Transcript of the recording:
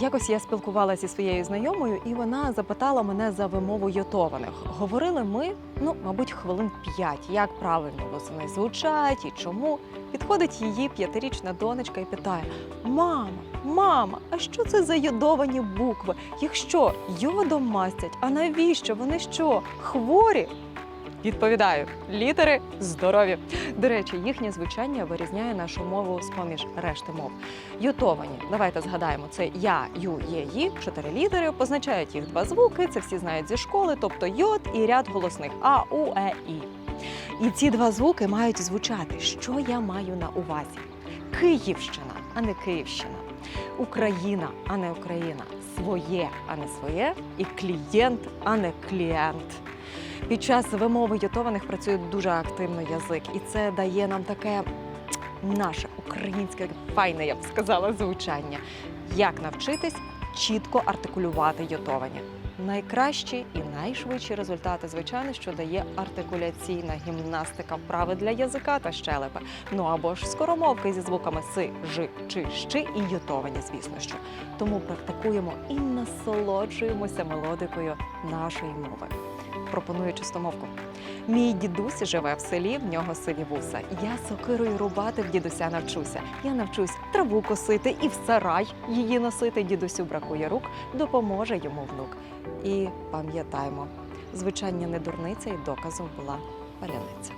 Якось я спілкувалася зі своєю знайомою, і вона запитала мене за вимову йотованих. Говорили ми, ну, мабуть, хвилин п'ять, як правильно вони звучать і чому. Підходить її п'ятирічна донечка і питає: Мама, мама, а що це за йодовані букви? Їх що, йодом мастять? А навіщо? Вони що, хворі? Відповідаю, літери здорові. До речі, їхнє звучання вирізняє нашу мову з поміж решти мов. Ютовані, давайте згадаємо, це я, ю, є, ї, чотири літери, позначають їх два звуки. Це всі знають зі школи, тобто йод і ряд голосних а, у, е, і. І ці два звуки мають звучати. Що я маю на увазі? Київщина, а не Київщина. Україна, а не Україна. Своє, а не своє, і клієнт, а не клієнт. Під час вимови йотованих працює дуже активно язик, і це дає нам таке наше українське файне, я б сказала, звучання. Як навчитись чітко артикулювати йотовані? Найкращі і найшвидші результати, звичайно, що дає артикуляційна гімнастика вправи для язика та щелепи. Ну або ж скоромовки зі звуками си, жи, чи, щи і йотовані, звісно що. Тому практикуємо і насолоджуємося мелодикою нашої мови. Пропоную чистомовку. Мій дідусь живе в селі, в нього сиві вуса. Я сокирою рубати в дідуся навчуся. Я навчусь траву косити і в сарай її носити. Дідусю бракує рук, допоможе йому внук. І пам'ятаємо, звичання не дурниця і доказом була паляниця.